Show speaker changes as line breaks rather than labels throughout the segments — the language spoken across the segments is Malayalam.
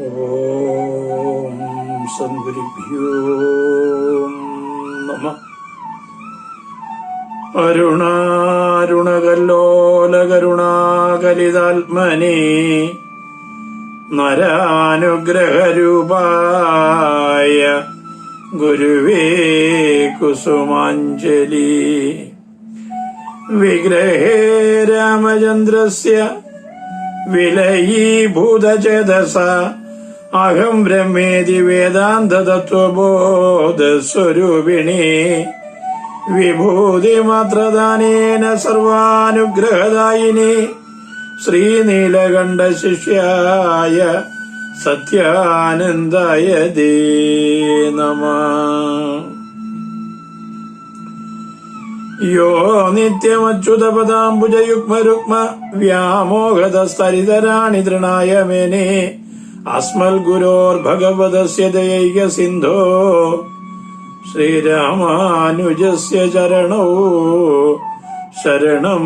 ഓം സദ്ഗുരുഭ്യോ നമ അരുണാരുണകല്ലോലകരുണാകലിതാത്മനെ നരാനുഗ്രഹരൂപായ ഗുരുവേ കുസുമാഞ്ജലി. വിഗ്രഹേ രാമചന്ദ്രസ്യ വിലയീഭൂതചേതസ അഹം ബ്രഹ്മേതി വേദാന്തതത്വബോധസ്വരൂപിണി. വിഭൂതിമാത്രദാനേന സർവാനുഗ്രഹദായിനി. ശ്രീനീലകണ്ഠ ശിഷ്യായ സത്യാനന്ദായ ദേ നമ. യോ നിത്യമച്യുതപദാംബുജയുഗ്മരുഗ്മ വ്യാമോഹതസ്തരിതരാണി തൃണായ മേനെ അസ്മൽ ഗുരോർഭഗവതസ്യ ദയൈക സിന്ധോ ശ്രീരാമാനുജസ്യ ചരണോ ശരണം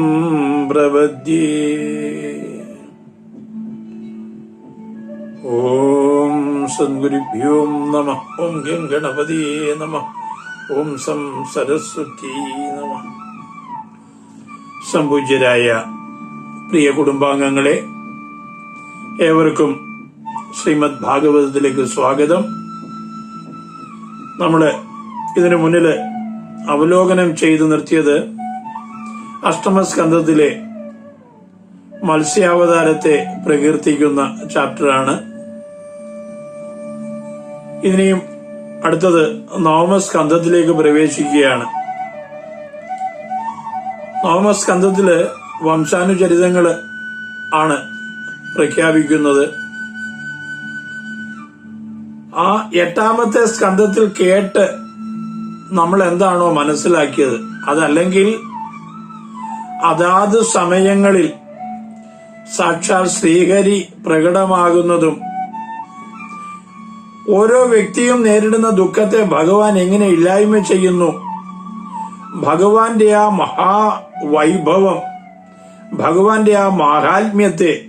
പ്രവദ്യ ഓം സദ്ഗുരുഭ്യോ നമ ഓം ഗം ഗണപതിയേ നമ ഓം സം സരസ്വതി നമ സംപൂജ്യരായ പ്രിയ കുടുംബാംഗങ്ങളെ ഏവർക്കും ശ്രീമദ് ഭാഗവതത്തിലേക്ക് സ്വാഗതം. നമ്മൾ ഇതിനു മുന്നിൽ അവലോകനം ചെയ്തു നിർത്തിയത് അഷ്ടമസ്കന്ധത്തിലെ മത്സ്യാവതാരത്തെ പ്രകീർത്തിക്കുന്ന ചാപ്റ്ററാണ്. ഇനിയും അടുത്തത് നവമസ്കന്ധത്തിലേക്ക് പ്രവേശിക്കുകയാണ്. നവമസ്കന്ധത്തിൽ വംശാനുചരിതങ്ങൾ ആണ് പ്രഖ്യാപിക്കുന്നത്. ആ എട്ടാമത്തെ സ്കന്ധത്തിൽ കേട്ട് നമ്മൾ എന്താണോ മനസ്സിലാക്കിയത്. അതല്ലെങ്കിൽ അതാത് സമയങ്ങളിൽ സാക്ഷാൽ ശ്രീഹരി പ്രകടമാകുന്നതും ഓരോ വ്യക്തിയും നേരിടുന്ന ദുഃഖത്തെ ഭഗവാൻ എങ്ങനെ ഇല്ലായ്മ ചെയ്യുന്നു? ഭഗവാന്റെ ആ മഹാവൈഭവം ഭഗവാന്റെ ആ മാഹാത്മ്യത്തെ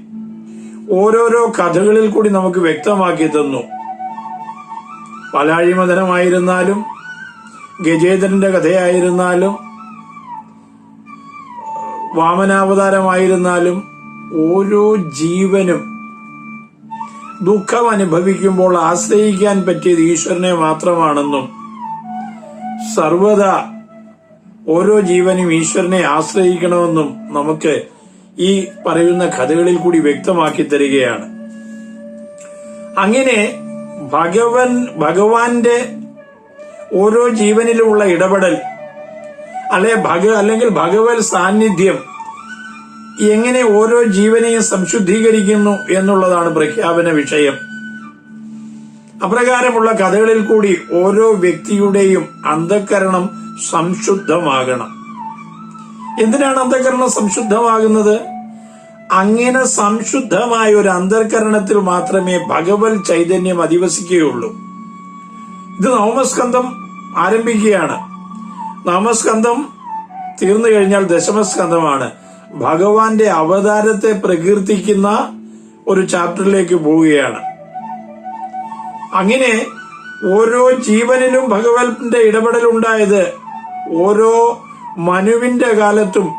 ഓരോരോ കഥകളിൽ കൂടി നമുക്ക് വ്യക്തമാക്കി തന്നു. പലാഴിമതനമായിരുന്നാലും ഗജേന്ദ്രന്റെ കഥയായിരുന്നാലും വാമനാവതാരമായിരുന്നാലും ഓരോ ജീവനും ദുഃഖം അനുഭവിക്കുമ്പോൾ ആശ്രയിക്കാൻ പറ്റിയത് ഈശ്വരനെ മാത്രമാണെന്നും സർവത ഓരോ ജീവനും ഈശ്വരനെ ആശ്രയിക്കണമെന്നും നമുക്ക് ഈ പറയുന്ന കഥകളിൽ കൂടി വ്യക്തമാക്കി തരികയാണ്. അങ്ങനെ ഭഗവൻ ഭഗവാന്റെ ഓരോ ജീവനിലുമുള്ള ഇടപെടൽ അല്ലെ ഭഗ അല്ലെങ്കിൽ ഭഗവത് സാന്നിധ്യം എങ്ങനെ ഓരോ ജീവനെയും സംശുദ്ധീകരിക്കുന്നു എന്നുള്ളതാണ് പ്രഖ്യാപന വിഷയം. അപ്രകാരമുള്ള കഥകളിൽ കൂടി ഓരോ വ്യക്തിയുടെയും അന്ധകരണം സംശുദ്ധമാകണം. എന്തിനാണ് അന്ധകരണം സംശുദ്ധമാകുന്നത്? അങ്ങനെ സംശുദ്ധമായ ഒരു അന്തർകരണത്തിൽ മാത്രമേ ഭഗവത് ചൈതന്യം അധിവസിക്കുകയുള്ളൂ. ഇത് നവമസ്കന്ധം ആരംഭിക്കുകയാണ്. നവമസ്കന്ധം തീർന്നു കഴിഞ്ഞാൽ ദശമസ്കന്ധമാണ്. ഭഗവാന്റെ അവതാരത്തെ പ്രകീർത്തിക്കുന്ന ഒരു ചാപ്റ്ററിലേക്ക് പോവുകയാണ്. അങ്ങനെ ഓരോ ജീവനിലും ഭഗവാന്റെ ഇടപെടലുണ്ടായത് ഓരോ മനുവിന്റെ കാലത്തും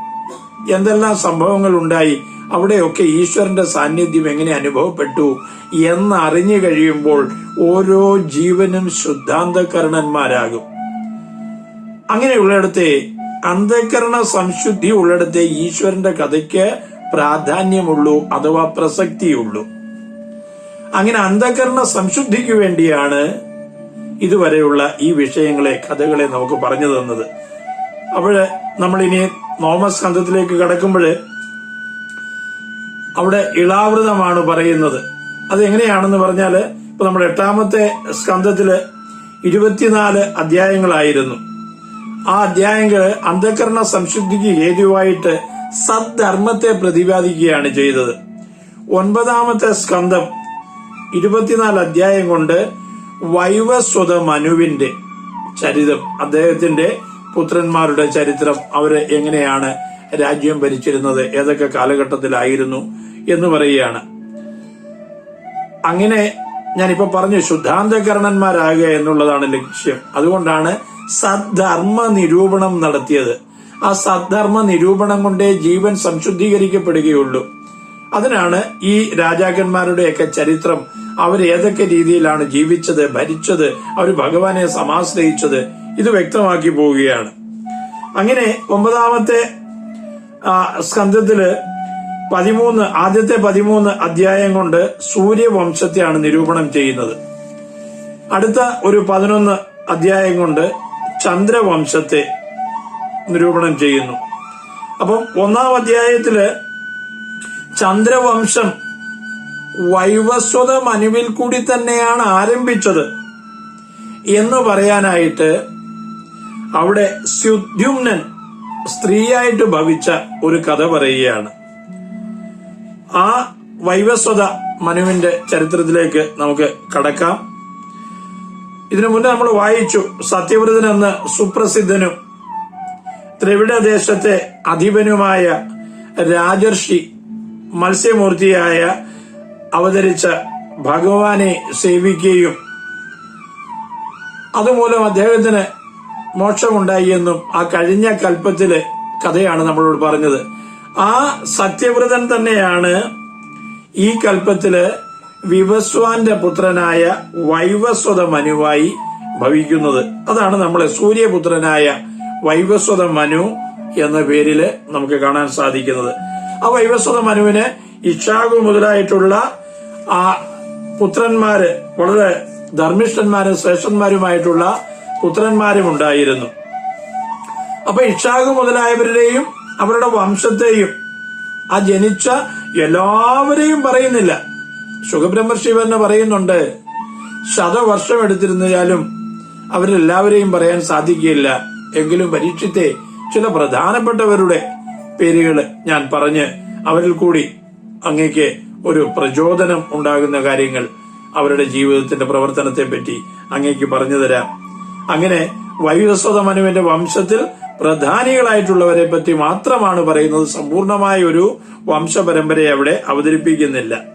എന്തെല്ലാം സംഭവങ്ങൾ ഉണ്ടായി? അവിടെയൊക്കെ ഈശ്വരന്റെ സാന്നിധ്യം എങ്ങനെ അനുഭവപ്പെട്ടു എന്ന് അറിഞ്ഞു കഴിയുമ്പോൾ ഓരോ ജീവനും ശുദ്ധാന്തകരണന്മാരാകും. അങ്ങനെയുള്ളിടത്തെ അന്ധകരണ സംശുദ്ധി ഉള്ളിടത്തെ ഈശ്വരന്റെ കഥയ്ക്ക് പ്രാധാന്യമുള്ളൂ അഥവാ പ്രസക്തിയുള്ളൂ. അങ്ങനെ അന്ധകരണ സംശുദ്ധിക്ക് വേണ്ടിയാണ് ഇതുവരെയുള്ള ഈ വിഷയങ്ങളെ കഥകളെ നമുക്ക് പറഞ്ഞു തന്നത്. അപ്പോൾ നമ്മളിനി നോമസ് നോമസ്കന്ധത്തിലേക്ക് കടക്കുമ്പോൾ അവിടെ ഇളാവൃതമാണ് പറയുന്നത്. അതെങ്ങനെയാണെന്ന് പറഞ്ഞാൽ ഇപ്പൊ നമ്മുടെ എട്ടാമത്തെ സ്കന്ധത്തിൽ ഇരുപത്തിനാല് അധ്യായങ്ങളായിരുന്നു. ആ അധ്യായങ്ങൾ അന്ധകരണ സംശുദ്ധിക്ക് ഹേതുവായിട്ട് സദ്ധർമ്മത്തെ പ്രതിപാദിക്കുകയാണ് ചെയ്തത്. ഒൻപതാമത്തെ സ്കന്ധം ഇരുപത്തിനാല് അധ്യായം കൊണ്ട് വൈവസ്വത മനുവിന്റെ ചരിതം അദ്ദേഹത്തിന്റെ പുത്രന്മാരുടെ ചരിത്രം അവർ എങ്ങനെയാണ് രാജ്യം ഭരിച്ചിരുന്നത് ഏതൊക്കെ കാലഘട്ടത്തിലായിരുന്നു എന്ന് പറയുകയാണ്. അങ്ങനെ ഞാനിപ്പോ പറഞ്ഞു ശുദ്ധാന്തകരണന്മാരാകുക എന്നുള്ളതാണ് ലക്ഷ്യം. അതുകൊണ്ടാണ് സദ്ധർമ്മ നിരൂപണം നടത്തിയത്. ആ സദ്ധർമ്മ നിരൂപണം കൊണ്ടേ ജീവൻ സംശുദ്ധീകരിക്കപ്പെടുകയുള്ളൂ. അതിനാണ് ഈ രാജാക്കന്മാരുടെയൊക്കെ ചരിത്രം. അവർ ഏതൊക്കെ രീതിയിലാണ് ജീവിച്ചത് ഭരിച്ചത് അവർ ഭഗവാനെ സമാശ്രയിച്ചത് ഇത് വ്യക്തമാക്കി പോവുകയാണ്. അങ്ങനെ ഒമ്പതാമത്തെ സ്കന്ധത്തിൽ പതിമൂന്ന് ആദ്യത്തെ പതിമൂന്ന് അധ്യായം കൊണ്ട് സൂര്യവംശത്തെയാണ് നിരൂപണം ചെയ്യുന്നത്. അടുത്ത ഒരു പതിനൊന്ന് അധ്യായം കൊണ്ട് ചന്ദ്രവംശത്തെ നിരൂപണം ചെയ്യുന്നു. അപ്പം ഒന്നാം അധ്യായത്തിൽ ചന്ദ്രവംശം വൈവസ്വത മനുവിൽ കൂടി തന്നെയാണ് ആരംഭിച്ചത് എന്ന് പറയാനായിട്ട് അവിടെ സ്യുദ്യുമ്നൻ സ്ത്രീയായിട്ട് ഭവിച്ച ഒരു കഥ പറയുകയാണ്. ആ വൈവസ്വത മനുവിന്റെ ചരിത്രത്തിലേക്ക് നമുക്ക് കടക്കാം. ഇതിനു മുന്നേ നമ്മൾ വായിച്ചു സത്യവ്രതൻ എന്ന സുപ്രസിദ്ധനും ദ്രവിഡ ദേശത്തെ അധിപനുമായ രാജർഷി മത്സ്യമൂർത്തിയായ അവതരിച്ച ഭഗവാനെ സേവിക്കുകയും അതുമൂലം അദ്ദേഹത്തിന് മോക്ഷമുണ്ടായി എന്നും ആ കഴിഞ്ഞ കൽപ്പത്തിലെ കഥയാണ് നമ്മളോട് പറഞ്ഞത്. ആ സത്യവ്രതൻ തന്നെയാണ് ഈ കൽപ്പത്തിൽ വിവസ്വാന്റെ പുത്രനായ വൈവസ്വത മനുവായി ഭവിക്കുന്നത്. അതാണ് നമ്മളെ സൂര്യപുത്രനായ വൈവസ്വത മനു എന്ന പേരിൽ നമുക്ക് കാണാൻ സാധിക്കുന്നത്. ആ വൈവസ്വത മനുവിന് ഇഷാഗു മുതലായിട്ടുള്ള ആ പുത്രന്മാര് വളരെ ധർമ്മിഷ്ഠന്മാരും ശ്രേഷ്ഠന്മാരുമായിട്ടുള്ള പുത്രന്മാരും ഉണ്ടായിരുന്നു അപ്പൊ ഇഷാഖ് മുതലായവരുടെയും അവരുടെ വംശത്തെയും ആ ജനിച്ച എല്ലാവരെയും പറയുന്നില്ല. സുഖബ്രഹ്മർഷി തന്നെ പറയുന്നുണ്ട്. ശതവർഷം എടുത്തിരുന്നാലും അവരെല്ലാവരെയും പറയാൻ സാധിക്കില്ല എങ്കിലും പരീക്ഷത്തെ ചില പ്രധാനപ്പെട്ടവരുടെ പേരുകൾ ഞാൻ പറഞ്ഞ് അവരിൽ കൂടി അങ്ങേക്ക് ഒരു പ്രചോദനം ഉണ്ടാകുന്ന കാര്യങ്ങൾ അവരുടെ ജീവിതത്തിന്റെ പ്രവർത്തനത്തെ പറ്റി അങ്ങേക്ക് പറഞ്ഞു തരാം. അങ്ങനെ വൈവസ്വത മനുവിന്റെ വംശത്തിൽ പ്രധാനികളായിട്ടുള്ളവരെ പറ്റി മാത്രമാണ് പറയുന്നത്. സമ്പൂർണമായ ഒരു വംശപരമ്പരയെ അവിടെ അവതരിപ്പിക്കുന്നില്ല.